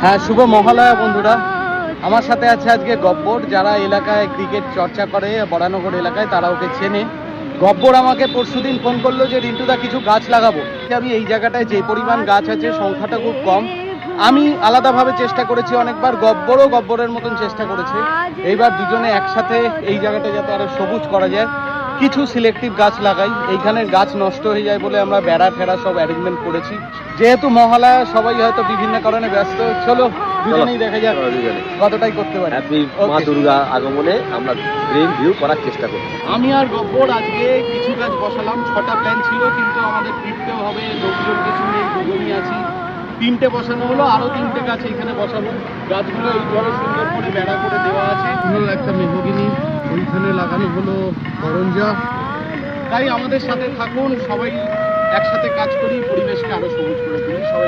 হ্যাঁ শুভ মহালয়া বন্ধুরা। আমার সাথে আছে আজকে গব্বর। যারা এলাকায় ক্রিকেট চর্চা করে, বরানগর এলাকায়, তারা ওকে চেনে। গব্বর আমাকে পরশুদিন ফোন করল যে, রিন্টুদা, কিছু গাছ লাগাবো? আমি এই জায়গাটায় যে পরিমাণ গাছ আছে, সংখ্যাটা খুব কম। আমি আলাদাভাবে চেষ্টা করেছি অনেকবার। গব্বরও গব্বরের মতন চেষ্টা করেছে। এইবার দুজনে একসাথে এই জায়গাটা যাতে আরও সবুজ করা যায়। কিছু সিলেক্টিভ গাছ লাগাই। এইখানের গাছ নষ্ট হয়ে যায় বলে আমরা বেড়া ফেরা সব অ্যারেঞ্জমেন্ট করেছি। যেহেতু মহালয়া সবাই হয়তো বিভিন্ন কারণে ব্যস্ত। চলো দুজনেই দেখা যাক কতটাই করতে পারি। হ্যাপি মা দুর্গা আগমনে আমরা গ্রিন ভিউ করার চেষ্টা করি আমি আর গব্বর আজকে কিছু গাছ বসালাম। ছটা প্ল্যান ছিল কিন্তু আমাদের ফিরতেও হবে। লোকজন কিছু নেই দুজনই আছি। তিনটে বসানো হলো আরও তিনটে গাছ এখানে বসাবো। গাছগুলো এই জলে সুন্দর করে বেড়া করে দেওয়া আছে। হলো একটা মেহগিনি ওইখানে লাগানো হলো করঞ্জা। তাই আমাদের সাথে থাকুন সবাই একসাথে কাজ করি পরিবেশকে আরও সবুজ করে তুলি সবাই